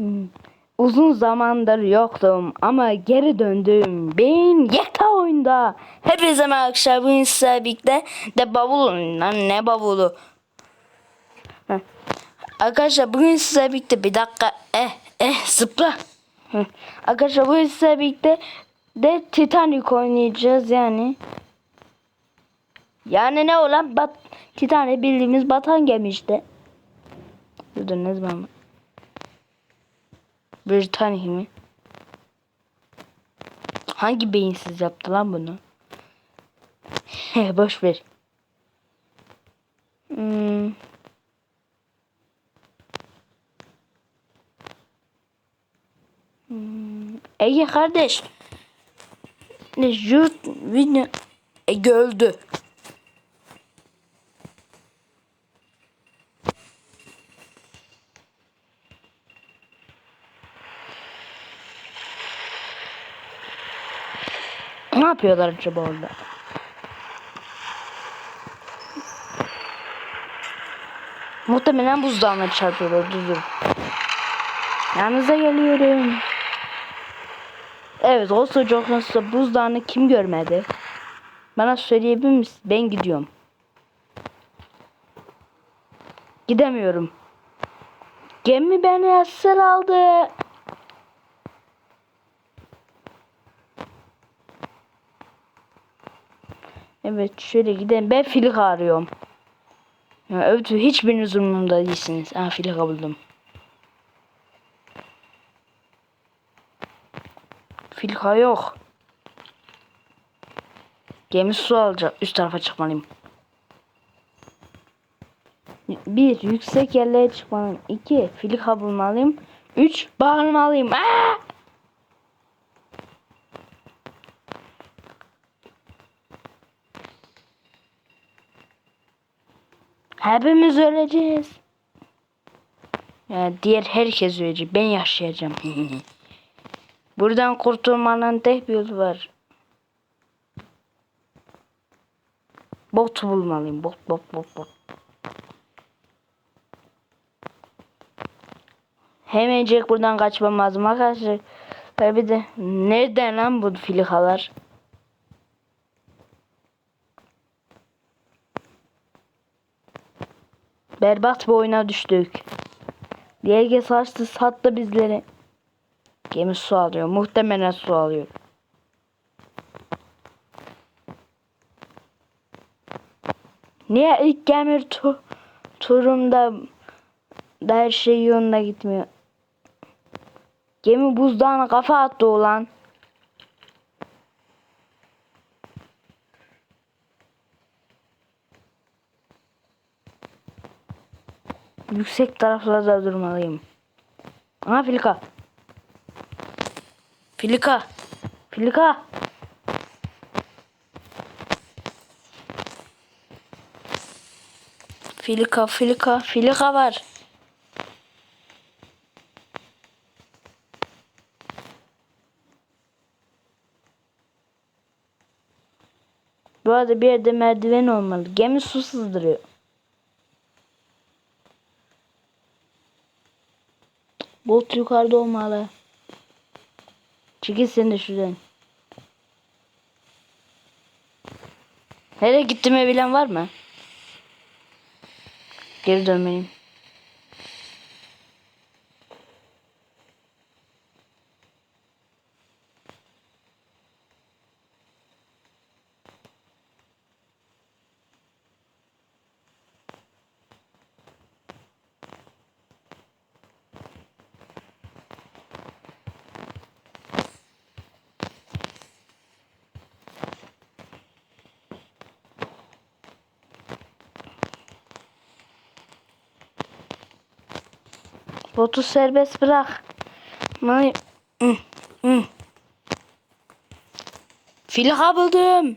Hmm. Uzun zamandır yoktum ama geri döndüm. Ben yekta oyunda. Hepinize merhaba arkadaşlar. Bugün sizlerle birlikte de bavul lan ne bavulu. Heh. Arkadaşlar bugün sizlerle birlikte bir dakika eh eh zıpla. Heh. Arkadaşlar bugün sizlerle birlikte de Titanic oynayacağız yani. Yani ne olan bat Titanic bildiğimiz batan gemi işte. Dur ne Britannic mi? Hangi beyinsiz yaptı lan bunu? Boş ver. Hmm. Hmm. Ege kardeş. Yurt video Ege öldü. Ne yapıyorlar acaba orada? Muhtemelen buzdağına çarpıyorlar. Dur. Yanınıza geliyorum. Evet o sıcak nasıl buzdağını kim görmedi? Bana söyleyebilir misin? Ben gidiyorum. Gidemiyorum. Gemi beni esir aldı. Evet şöyle gidelim. Ben filika arıyorum. Evet hiçbiriniz umurumda değilsiniz. Ha filika buldum. Filika yok. Gemi su alacak. Üst tarafa çıkmalıyım. Bir, yüksek yerlere çıkmalıyım. İki, filika bulmalıyım. Üç, bağırmalıyım. Aa! Hepimiz öleceğiz. Ya diğer herkes ölecek. Ben yaşayacağım. Buradan kurtulmanın tek bir yolu var. Bot bulmalıyım. Bot bot bot bot. Hemencek buradan kaçmam lazım arkadaşlar. Bir de nereden lan bu filikalar? Berbat bir oyuna düştük. DG saçtı sattı bizleri. Gemi su alıyor. Muhtemelen su alıyor. Niye ilk gemi tu turumda da her şey yolunda gitmiyor? Gemi buzdağına kafa attı ulan. Yüksek taraflarda durmalıyım. Aha filika. Filika. Filika. Filika, filika, filika var. Bu arada bir yerde merdiven olmalı. Gemi su sızdırıyor. Bot yukarıda olmalı. Çekil sen de şuradan. Nereye gittiğimi bilen var mı? Geri dönmeliyim. Botu serbest bırak. May. Filika buldum.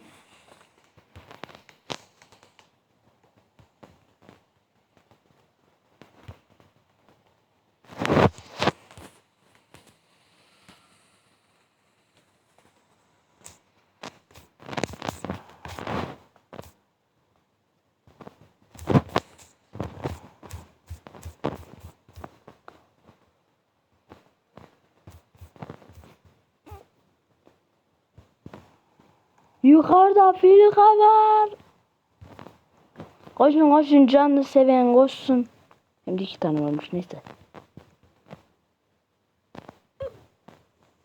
Yukarıda filika var. Koşun koşun canlı seven koşsun. Hem de iki tane olmuş neyse.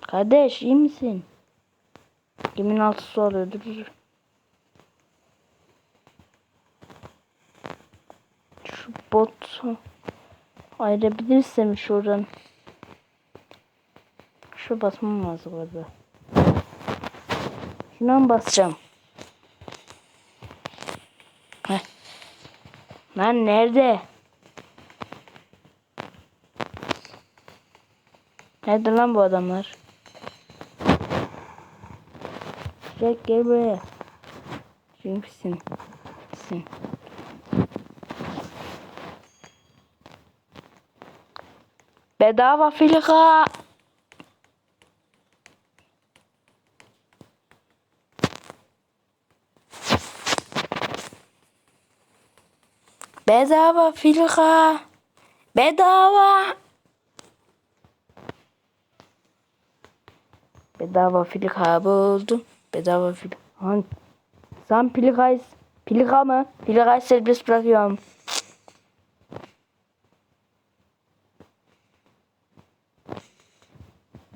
Kardeş iyi misin? Kimin altısı oluyor dur. Şu botu ayırabilirsem şuradan. Şu basmam lazım galiba. Şuna mı basacağım? Heh. Lan nerede? Nerede lan bu adamlar? Jack gel buraya. Kimsin? Sin. Bedava filika. Bedava filika. Bedava. Bedava filika buldum. Bedava filika. Sen filikayız. Filika mı? Filikayı serbest bırakıyorum.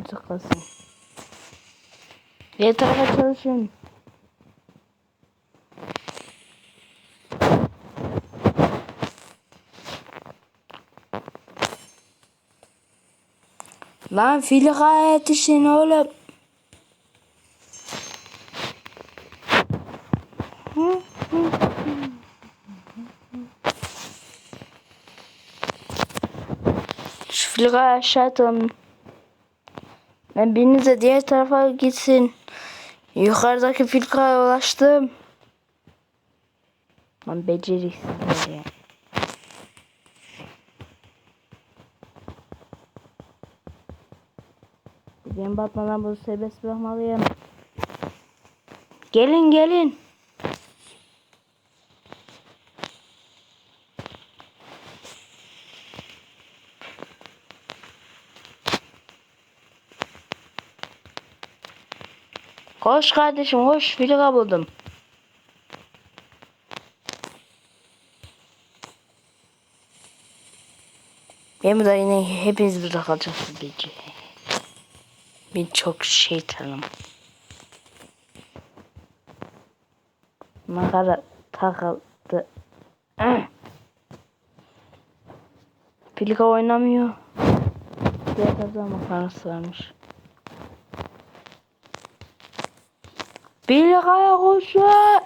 Tıklasın. Tarafa çalışın. Lan filika yetişin oğlum. Şu filikayı aşağı. Ben biriniz de diğer tarafa gitsin. Yukarıdaki filkaya ulaştım. Lan beceriksizler ya. Benim batmadan bunu serbest bırakmalıyım. Gelin gelin. Koş kardeşim koş filika buldum. Ben burada yine hepiniz burada kalacaksınız bence. Ben çok şeytanım. Makara takıldı. Filika oynamıyor. Diğer tarafta makarası varmış. Filikaya koşun.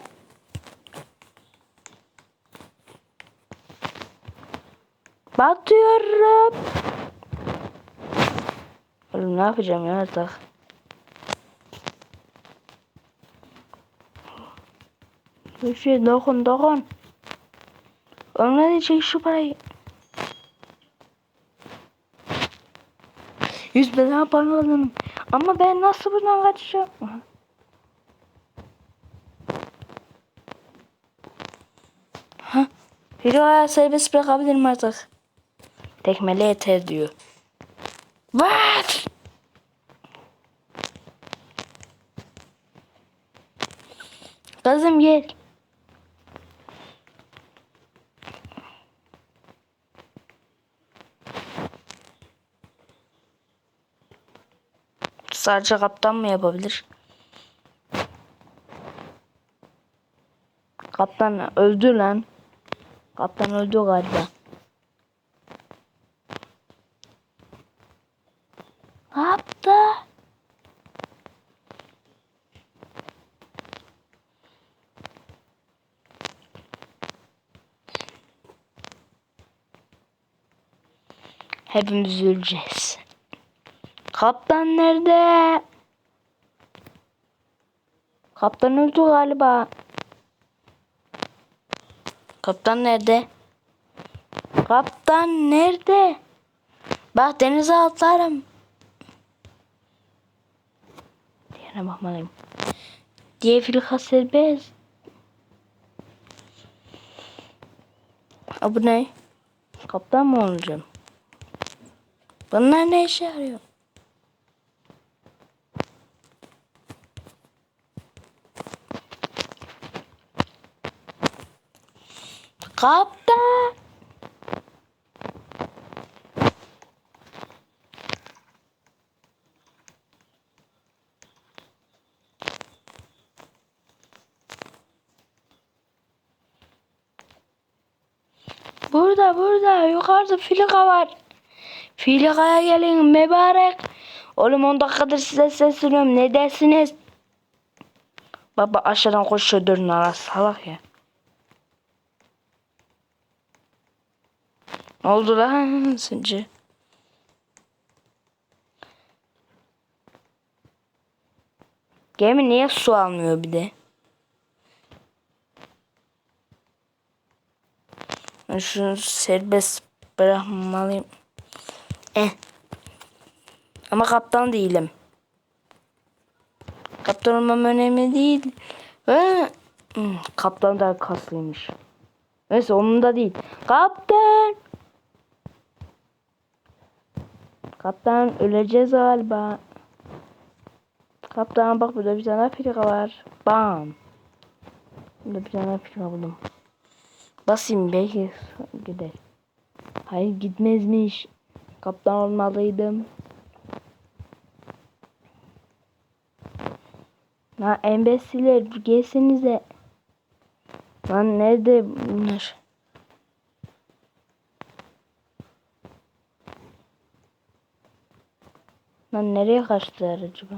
Batıyorum. Oğlum ne yapacağım ya artık? Bir şey dokun dokun. Oğlum hadi çek şu parayı. Yüz bedava para aldım. Ama ben nasıl buradan kaçacağım? Ha? Biri ayağı serbest bırakabilirim artık. Tekmele yeter diyor. What? Kızım gel. Sadece kaptan mı yapabilir? Kaptan öldü lan. Kaptan öldü galiba. Ne yaptı? Hepimiz öleceğiz. Kaptan nerede? Kaptan öldü galiba. Kaptan nerede? Kaptan nerede? Bak denize atlarım. Diğerine bakmalıyım. Diye filka serbest. Aa, bu? Kaptan mı olacağım? Bunlar ne işe yarıyor? Kaptan. Burada burada yukarıda filika var. Filikaya gelin mübarek. Oğlum 10 dakikadır size sesleniyorum. Ne dersiniz? Baba aşağıdan koşuyor dönün arası salak ya. Ne oldu lan sence? Gemi niye su almıyor bir de? Ben şunu serbest bırakmalıyım. Eh. Ama kaptan değilim. Kaptan olmam önemli değil. Ha. Hmm, kaptan da kaslıymış. Neyse onun da değil. Kaptan. Kaptan öleceğiz galiba. Kaptan bak burada bir tane Afrika var. Bam. Burada bir tane Afrika buldum. Basayım belki gider. Hayır gitmezmiş. Kaptan olmalıydım. Lan embesiler gelsenize. Lan nerede bunlar? Lan nereye kaçtılar acaba?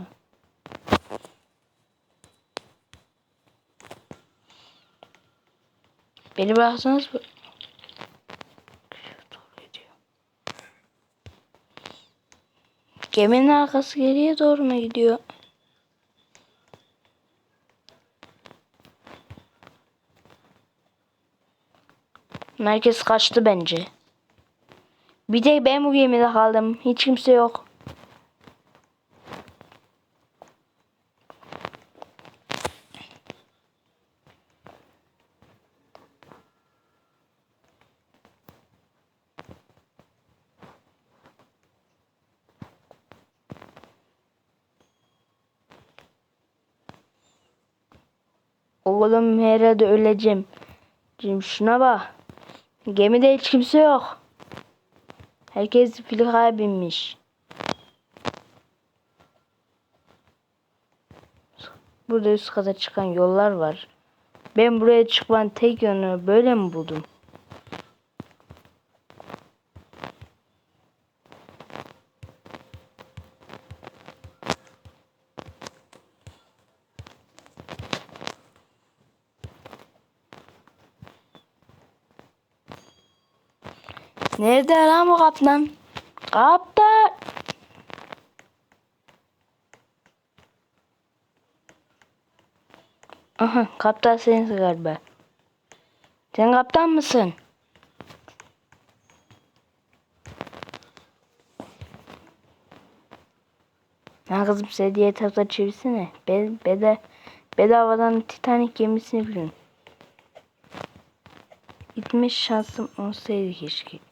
Beni bıraksanız mı? Doğru gidiyor. Geminin arkası geriye doğru mu gidiyor? Herkes kaçtı bence. Bir tek ben bu gemide kaldım. Hiç kimse yok. Oğlum herhalde öleceğim. Şimdi şuna bak. Gemide hiç kimse yok. Herkes filikaya binmiş. Burada üst kata çıkan yollar var. Ben buraya çıkmanın tek yönü böyle mi buldum? Nerede lan bu kaptan? Kaptan! Aha kaptan sensin galiba. Sen kaptan mısın? Ya kızım sen diğer tarafta çevirsene. Be beda bedavadan Titanic gemisini bilin. Gitme şansım olsaydı keşke.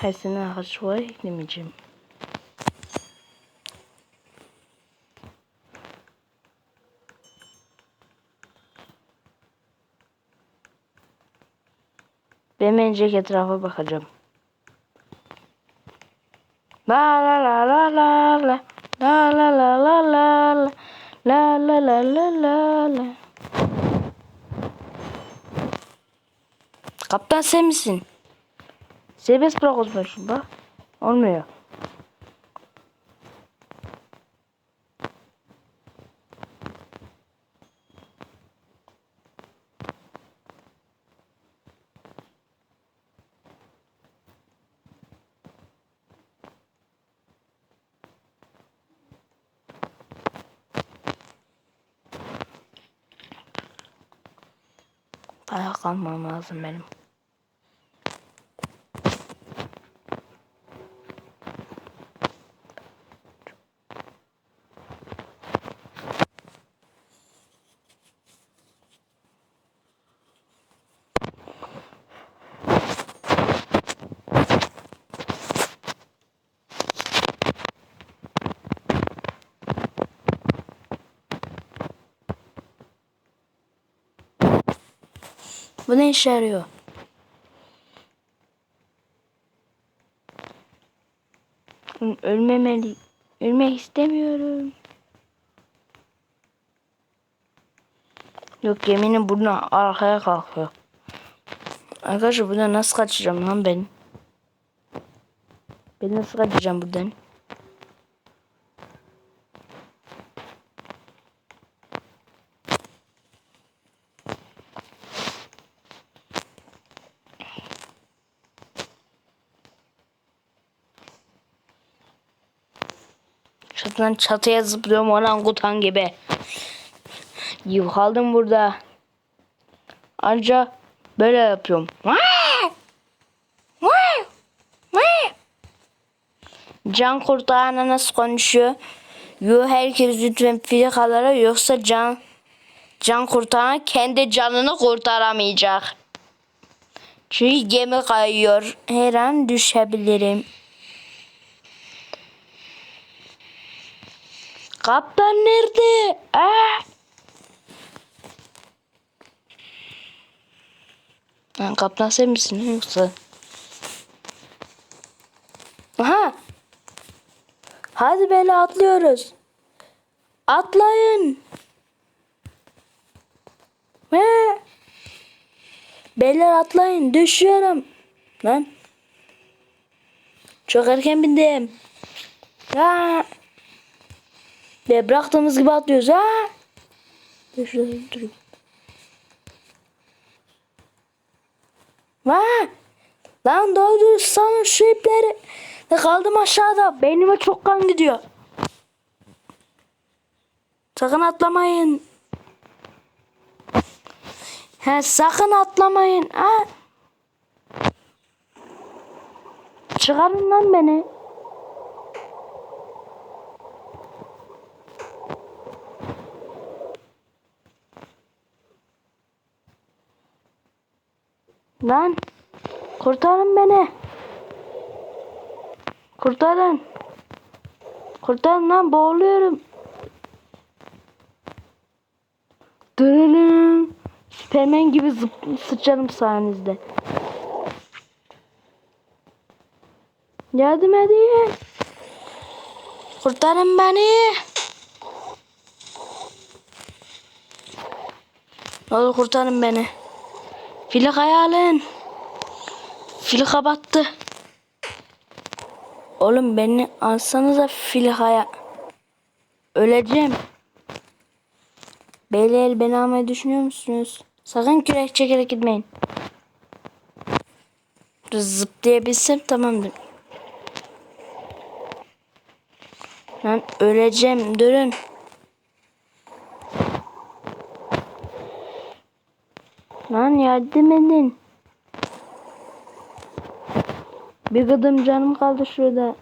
Sene harçlığa eklemeyeceğim. Ben bence etrafa bakacağım. La la la la la la la la la la la la la la la la la la Kaptan sen misin? Serbest bırak o zaman şunu bak. Olmuyor. Ayağa kalmam lazım benim. Bu ne işe yarıyor? Ö- Ölmemeli. Ölmek istemiyorum. Yok yeminim buradan arkaya kalkıyor. Arkadaşlar buradan nasıl kaçacağım lan ben? Ben nasıl kaçacağım buradan? Çatıdan çatıya zıplıyorum orangutan gibi. Yıkaldım burada. Ayrıca böyle yapıyorum. Can kurtarana nasıl konuşuyor? Yo herkes lütfen filikalara yoksa can can kurtaran kendi canını kurtaramayacak. Çünkü gemi kayıyor. Her an düşebilirim. Kaptan nerede? Aa! Lan kaptan sen misin yoksa? Aha! Hadi böyle atlıyoruz. Atlayın. He. Beyler atlayın. Düşüyorum. Lan. Çok erken bindim. Ha. Ve bıraktığımız gibi atlıyoruz. Ha. Dur şurada durayım. Ha. Lan doğru sanın şu ipleri. Ne kaldım aşağıda. Beynime çok kan gidiyor. Sakın atlamayın. He sakın atlamayın. Ha. Çıkarın lan beni. Lan kurtarın beni. Kurtarın. Kurtarın lan boğuluyorum. Dırırım. Süpermen gibi zıp sıçarım sayenizde. Yardım edin. Kurtarın beni. Ne olur kurtarın beni. Filikayı alın. Filika battı. Oğlum beni alsanıza filikaya. Öleceğim. Beyler beni almayı düşünüyor musunuz? Sakın kürek çekerek gitmeyin. Zıplayabilsem tamamdır. Lan öleceğim durun. Lan yardım edin. Bir gıdım canım kaldı şurada.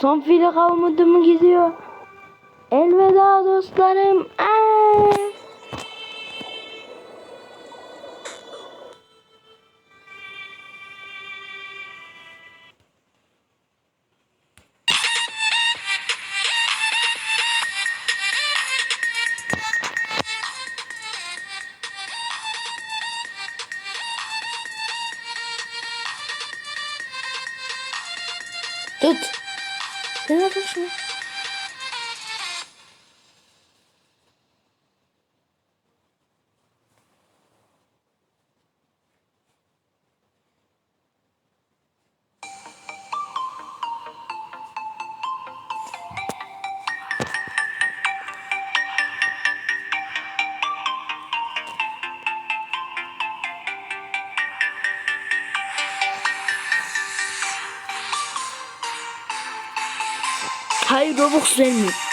Son filika umudumu gidiyor. Elveda dostlarım. Aa! Hayır Robux vermiyor.